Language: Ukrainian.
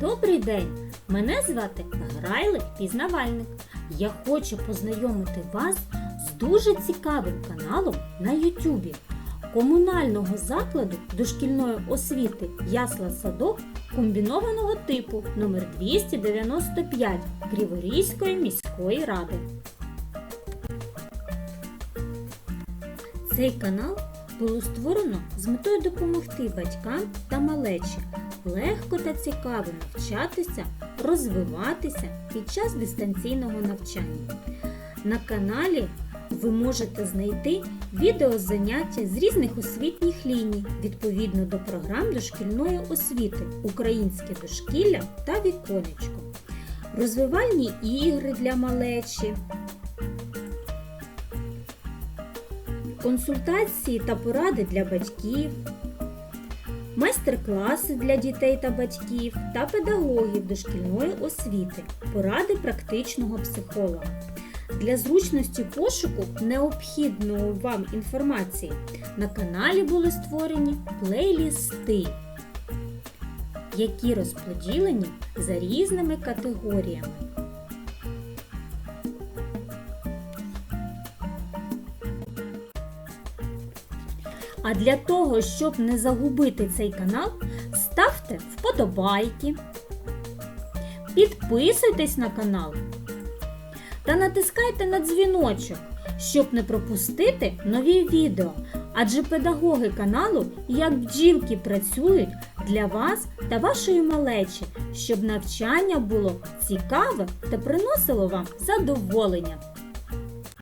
Добрий день! Мене звати Грайлик Пізнавальник. Я хочу познайомити вас з дуже цікавим каналом на Ютубі комунального закладу дошкільної освіти Ясла Садок комбінованого типу номер 295 Криворізької міської ради. Цей канал було створено з метою допомогти батькам та малечі легко та цікаво навчатися, розвиватися під час дистанційного навчання. На каналі ви можете знайти відеозаняття з різних освітніх ліній відповідно до програм дошкільної освіти Українське дошкілля та віконечко, розвивальні ігри для малечі, консультації та поради для батьків, майстер-класи для дітей та батьків та педагогів дошкільної освіти, поради практичного психолога. Для зручності пошуку необхідної вам інформації на каналі були створені плейлісти, які розподілені за різними категоріями. А для того, щоб не загубити цей канал, ставте вподобайки, підписуйтесь на канал та натискайте на дзвіночок, щоб не пропустити нові відео. Адже педагоги каналу, як бджілки, працюють для вас та вашої малечі, щоб навчання було цікаве та приносило вам задоволення.